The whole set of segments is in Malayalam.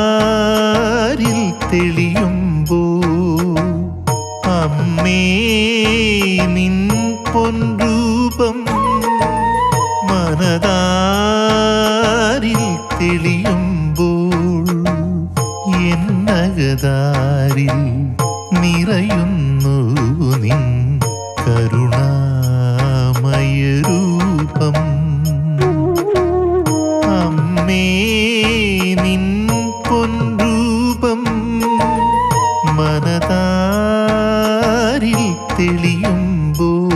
മനതാരിൽ തെളിയുമ്പോ അമ്മേ നിൻ പൊൻരൂപം മനതാരിൽ തെളിയുമ്പോൾ എന്നകതാരിൽ നിറയുന്നു നിൻ കരുണാമയരൂപം മനതാരിൽ തെളിയുമ്പോൾ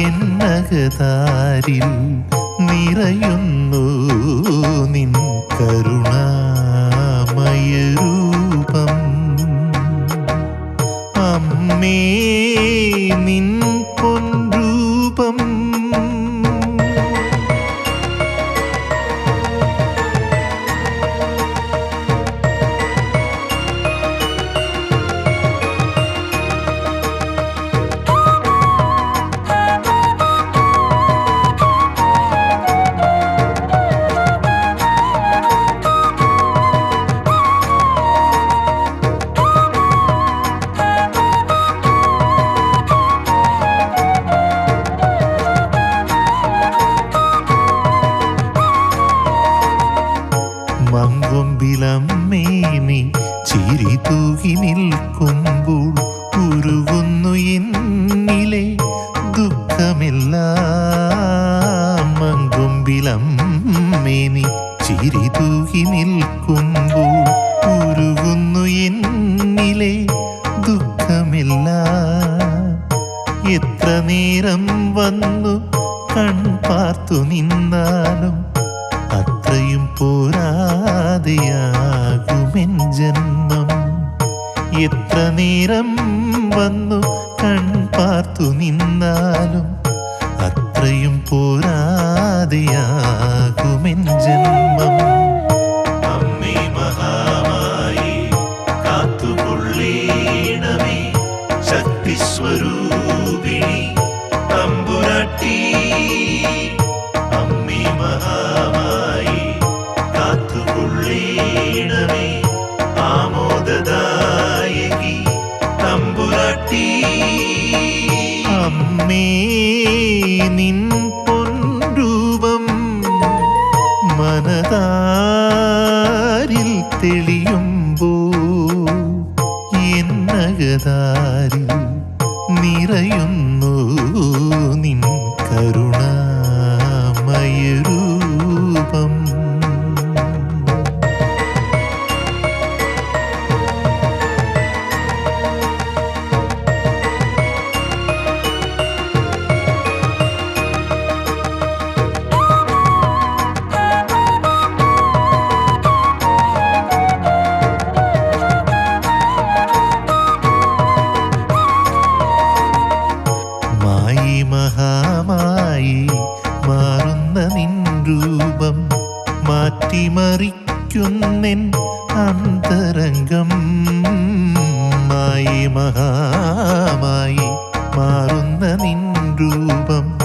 എന്നകതാരിൽ നിറയുന്നു നിൻ kumbul അത്രയും പോരാതെയാകുമെൻ ജന്മം. അമ്മേ മഹാമായി കാത്തുകൊള്ളേണമേ ശക്തി മനതാരിൽ മായി മഹാമായി മാറുന്ന നിൻ രൂപം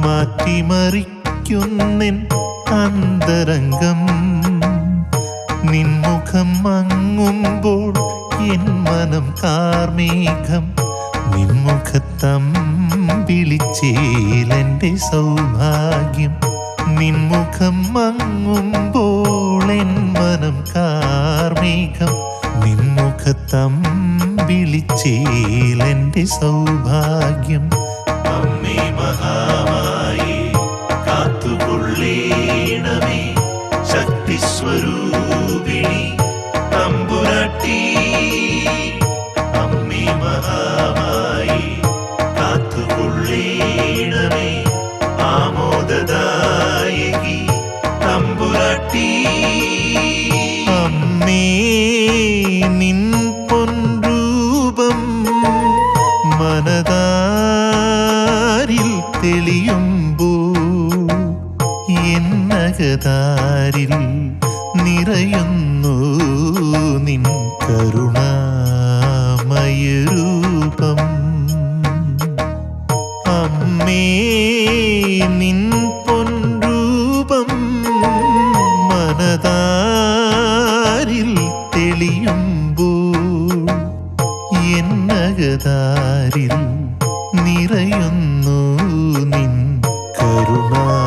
മാറ്റിമറിക്കുന്നിൻ അന്തരംഗം. നിൻമുഖം മങ്ങുമ്പോൾ എൻ മനം കാർമേഘം. നിൻമുഖത്തം വിളിച്ചേലെന്റെ സൗഭാഗ്യം. നിൻമുഖം മങ്ങുമ്പോൾ നിൻമുഖത്തം വിളിച്ചേലെന്റെ സൗഭാഗ്യം. അമ്മേ മഹാമായി കാത്തുകൊള്ളേണമേ. ശക്തിസ്വരൂപിണി തമ്പുരട്ടി. അമ്മേ മഹാമായി കാത്തുകൊള്ളേണമേ. ആമോദദായകി തമ്പുരട്ടി. അമ്മേ നിൻ കാണുന്നു നിൻ കരുണ.